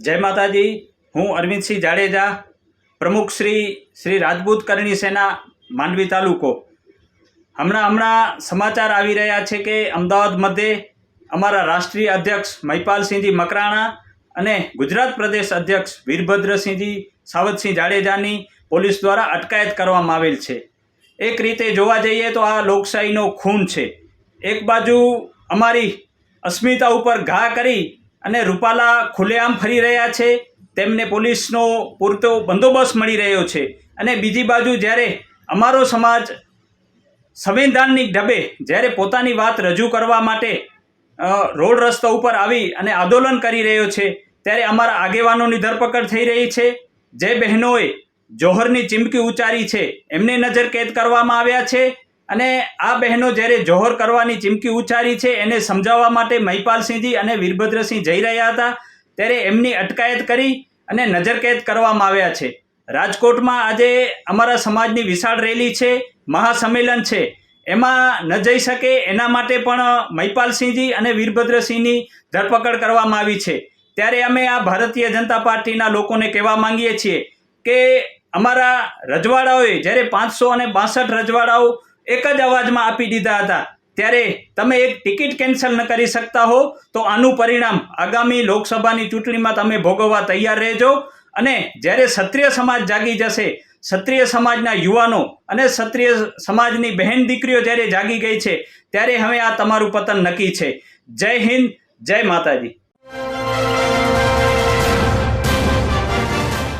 જય માતાજી, હું અરવિંદસિંહ જાડેજા, પ્રમુખ શ્રી શ્રી રાજપૂત કરણી સેના, માંડવી તાલુકો. હમણાં હમણાં સમાચાર આવી રહ્યા છે કે અમદાવાદ મધ્યે અમારા રાષ્ટ્રીય અધ્યક્ષ મહિપાલસિંહજી મકરાણા અને ગુજરાત પ્રદેશ અધ્યક્ષ વીરભદ્રસિંહજી સાવતસિંહ જાડેજાની પોલીસ દ્વારા અટકાયત કરવામાં આવેલ છે. એક રીતે જોવા જઈએ તો આ લોકશાહીનો ખૂન છે. એક બાજુ અમારી અસ્મિતા ઉપર ઘા કરી અને રૂપાલા ખુલ્લેઆમ ફરી રહ્યા છે. તેમને પોલીસનો પૂરતો બંદોબસ્ત મળી રહ્યો છે. અને બીજી બાજુ જ્યારે અમારો સમાજ સંવિધાનની ઢબે જ્યારે પોતાની વાત રજૂ કરવા માટે રોડ રસ્તા ઉપર આવી અને આંદોલન કરી રહ્યો છે, ત્યારે અમારા આગેવાનોની ધરપકડ થઈ રહી છે. જે બહેનોએ જોહરની ચીમકી ઉચ્ચારી છે, એમને નજરકેદ કરવામાં આવ્યા છે. અને આ બહેનો જ્યારે જોહર કરવાની ચીમકી ઉચ્ચારી છે, એને સમજાવવા માટે મહિપાલસિંહજી અને વીરભદ્રસિંહ જઈ રહ્યા હતા. ત્યારે એમની અટકાયત કરી અને નજરકેદ કરવામાં આવ્યા છે. રાજકોટમાં આજે અમારા સમાજની વિશાળ રેલી છે, મહાસંમેલન છે. એમાં ન જઈ શકે એના માટે પણ મહિપાલસિંહજી અને વીરભદ્રસિંહની ધરપકડ કરવામાં આવી છે. ત્યારે અમે આ ભારતીય જનતા પાર્ટીના લોકોને કહેવા માંગીએ છીએ કે અમારા રજવાડાઓએ જ્યારે પાંચસો અને બાસઠ રજવાડાઓ એક જ અવાજમાં આપી દીધા હતા. ત્યારે તમે એક ટિકિટ કેન્સલ ન કરી શકતા હો, તો આનું પરિણામ આગામી લોકસભાની ચૂંટણીમાં તમે ભોગવવા તૈયાર રહેજો. અને જ્યારે ક્ષત્રિય સમાજ જાગી જશે, ક્ષત્રિય સમાજના યુવાનો અને ક્ષત્રિય સમાજની બહેન દીકરીઓ જ્યારે જાગી ગઈ છે, ત્યારે હવે આ તમારું પતન નક્કી છે. જય હિન્દ, જય માતાજી.